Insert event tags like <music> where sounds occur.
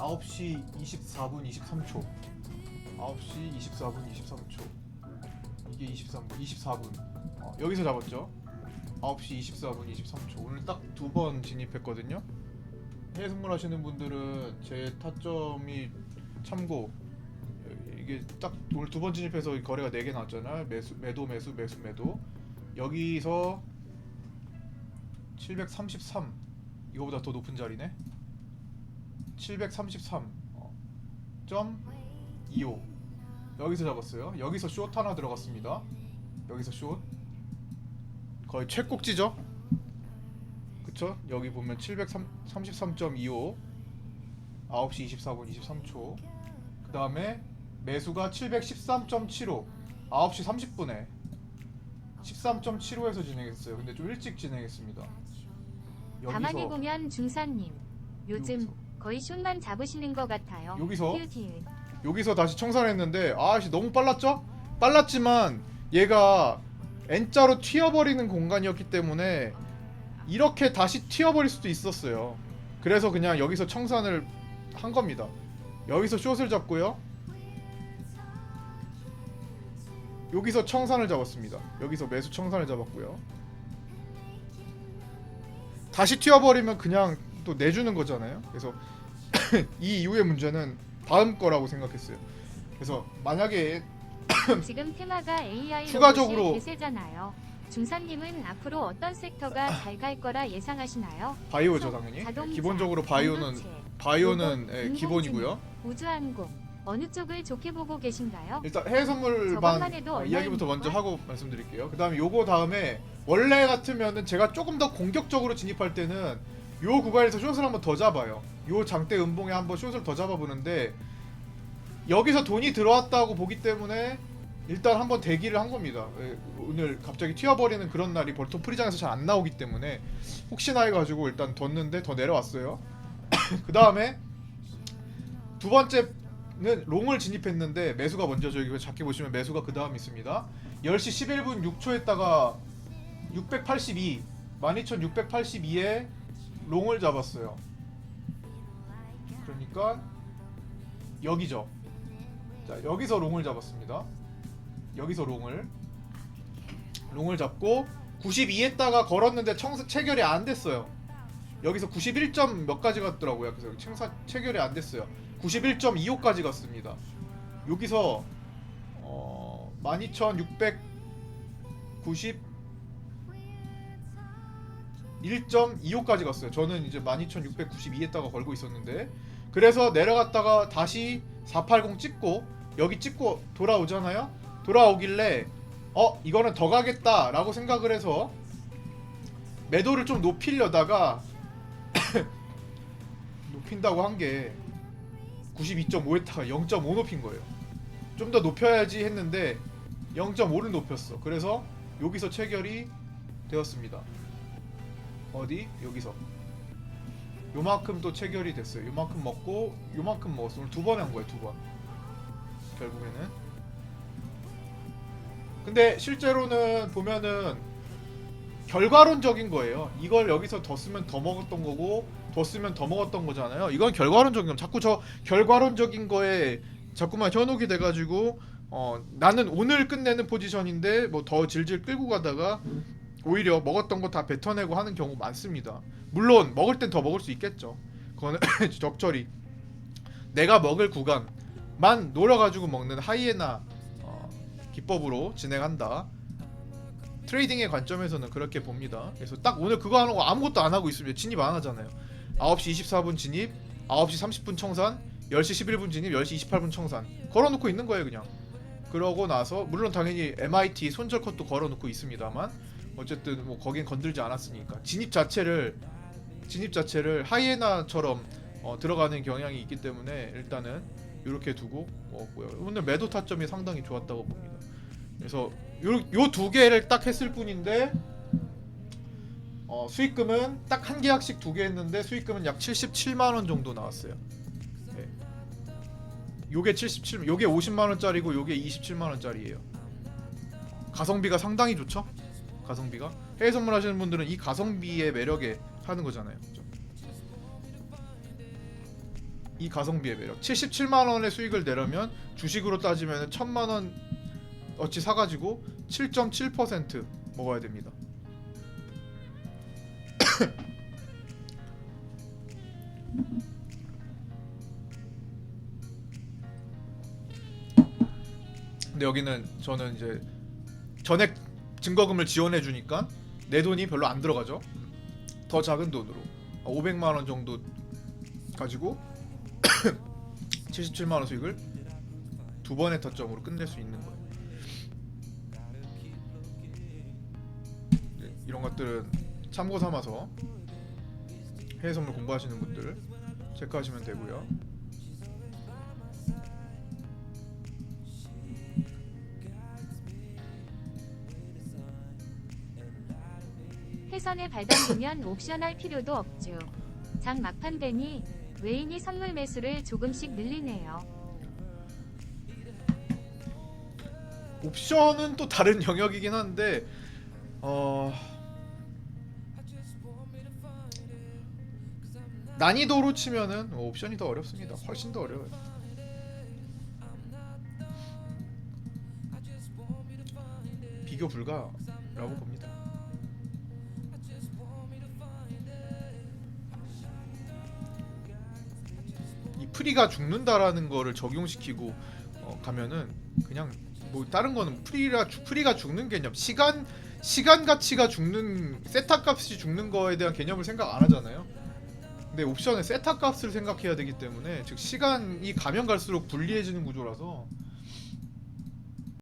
9시 24분 23초. 9시 24분 23초. 이게 23분 24분. 어, 여기서 잡았죠? 9시 24분 23초. 오늘 딱 두 번 진입했거든요. 해외 선물 하시는 분들은 제 타점이 참고 이게 딱 오늘 두 번 진입해서 거래가 4개 나왔잖아요 매수 매도 매수 매수 매도. 여기서 733 이거보다 더 높은 자리네 733 어, 점25 여기서 잡았어요. 여기서 숏 하나 들어갔습니다. 여기서 숏. 거의 최꼭지죠? 그쵸? 여기 보면 733.25 9시 24분 23초. 그 다음에 매수가 713.75 9시 30분에 13.75에서 진행했어요. 근데 좀 일찍 진행했습니다. 가만히 보면 중사님 요즘 여기서. 거의 숏만 잡으시는 것 같아요. 여기서? 여기서 다시 청산했는데 아씨 너무 빨랐죠? 빨랐지만 얘가 N자로 튀어버리는 공간이었기 때문에 이렇게 다시 튀어버릴 수도 있었어요. 그래서 그냥 여기서 청산을 한 겁니다. 여기서 숏을 잡고요. 여기서 청산을 잡았습니다. 여기서 매수 청산을 잡았고요. 다시 튀어버리면 그냥 또 내주는 거잖아요. 그래서 <coughs> 이 이후의 문제는 다음 거라고 생각했어요. 그래서 만약에 <coughs> 지금 테마가 AI 추가적으로- 대세잖아요. 중사님은 앞으로 어떤 섹터가 <coughs> 잘 갈 거라 예상하시나요? 바이오죠 당연히 자동차, 기본적으로 바이오는 반도체, 바이오는 로봇, 예, 인공지능. 기본이고요. 우주항공 어느 쪽을 좋게 보고 계신가요? 일단 해외 선물반 저것만 해도 어, 이야기부터 얼마입니까? 먼저 하고 말씀드릴게요. 그다음에 요거 다음에 원래 같으면은 제가 조금 더 공격적으로 진입할 때는 요 구간에서 숏을 한번 더 잡아요. 요 장대 음봉에 한번 숏을 더 잡아보는데 여기서 돈이 들어왔다고 보기 때문에 일단 한번 대기를 한 겁니다. 예, 오늘 갑자기 튀어버리는 그런 날이 보통 프리장에서 잘 안 나오기 때문에 혹시나 해가지고 일단 뒀는데 더 내려왔어요. <coughs> 그 다음에 두 번째는 롱을 진입했는데 매수가 먼저 저기 작게 보시면 매수가 그 다음 있습니다. 10시 11분 6초에다가 682 12682에 롱을 잡았어요. 그러니까 여기죠. 자 여기서 롱을 잡았습니다. 여기서 롱을 롱을 잡고 92에다가 걸었는데 청사 체결이 안 됐어요. 여기서 91점 몇 가지 갔더라고요. 그래서 청사 체결이 안 됐어요. 91.25까지 갔습니다. 여기서 어 12,690 1.25까지 갔어요. 저는 이제 12,692에다가 걸고 있었는데 그래서 내려갔다가 다시 480 찍고 여기 찍고 돌아오잖아요. 돌아오길래 어 이거는 더 가겠다라고 생각을 해서 매도를 좀 높이려다가 <coughs> 높인다고 한 게 92.5에다가 0.5 높인 거예요. 좀 더 높여야지 했는데 0.5를 높였어. 그래서 여기서 체결이 되었습니다. 어디? 여기서. 요만큼 또 체결이 됐어요. 요만큼 먹고 요만큼 먹었어. 오늘 두 번 한 거예요. 두 번. 결국에는. 근데 실제로는 보면은 결과론적인 거예요. 이걸 여기서 더 쓰면 더 먹었던 거고 더 쓰면 더 먹었던 거잖아요. 이건 결과론적인 거. 자꾸 저 결과론적인 거에 자꾸만 현혹이 돼가지고 어 나는 오늘 끝내는 포지션인데 뭐 더 질질 끌고 가다가 오히려 먹었던 거 다 뱉어내고 하는 경우 많습니다. 물론 먹을 땐 더 먹을 수 있겠죠. 그거는 <coughs> 적절히 내가 먹을 구간만 노려가지고 먹는 하이에나 어, 기법으로 진행한다. 트레이딩의 관점에서는 그렇게 봅니다. 그래서 딱 오늘 그거 하는 거 아무것도 안 하고 있으면 진입 안 하잖아요. 9시 24분 진입, 9시 30분 청산, 10시 11분 진입, 10시 28분 청산. 걸어놓고 있는 거예요, 그냥. 그러고 나서 물론 당연히 MIT 손절 컷도 걸어놓고 있습니다만 어쨌든 뭐 거긴 건들지 않았으니까 진입 자체를 진입 자체를 하이에나처럼 어, 들어가는 경향이 있기 때문에 일단은 이렇게 두고 먹었고요. 오늘 매도 타점이 상당히 좋았다고 봅니다. 그래서 요두 개를 딱 했을 뿐인데 어, 수익금은 딱 한 계약씩 두 개 했는데 수익금은 약 77만 원 정도 나왔어요. 네. 요게 77, 요게 50만 원짜리고 요게 27만 원짜리예요. 가성비가 상당히 좋죠? 가성비가 해외 선물하시는 분들은 이 가성비의 매력에 하는 거잖아요. 그죠? 이 가성비의 매력. 77만 원의 수익을 내려면 주식으로 따지면 1000만 원 어치 사가지고 7.7% 먹어야 됩니다. <coughs> 근데 여기는 저는 이제 전액 증거금을 지원해 주니까 내 돈이 별로 안 들어가죠. 더 작은 돈으로 500만 원 정도 가지고 <coughs> 77만 원 수익을 두 번의 타점으로 끝낼 수 있는 거예요. 네, 이런 것들은 참고 삼아서 해외 선물 공부하시는 분들 체크하시면 되고요. 해선에 발당되면 옵션할 필요도 없죠. 장 막판 되니 외인이 선물 매수를 조금씩 늘리네요. 옵션은 또 다른 영역이긴 한데 어 난이도로 치면은 옵션이 더 어렵습니다. 훨씬 더 어려워요. 비교 불가라고 봅니다. 프리가 죽는다라는 거를 적용시키고 어, 가면은 그냥 뭐 다른 거는 프리라 죽- 프리가 죽는 개념 시간 시간 가치가 죽는 세타 값이 죽는 거에 대한 개념을 생각 안 하잖아요. 근데 옵션은 세타 값을 생각해야 되기 때문에 즉 시간이 가면 갈수록 불리해지는 구조라서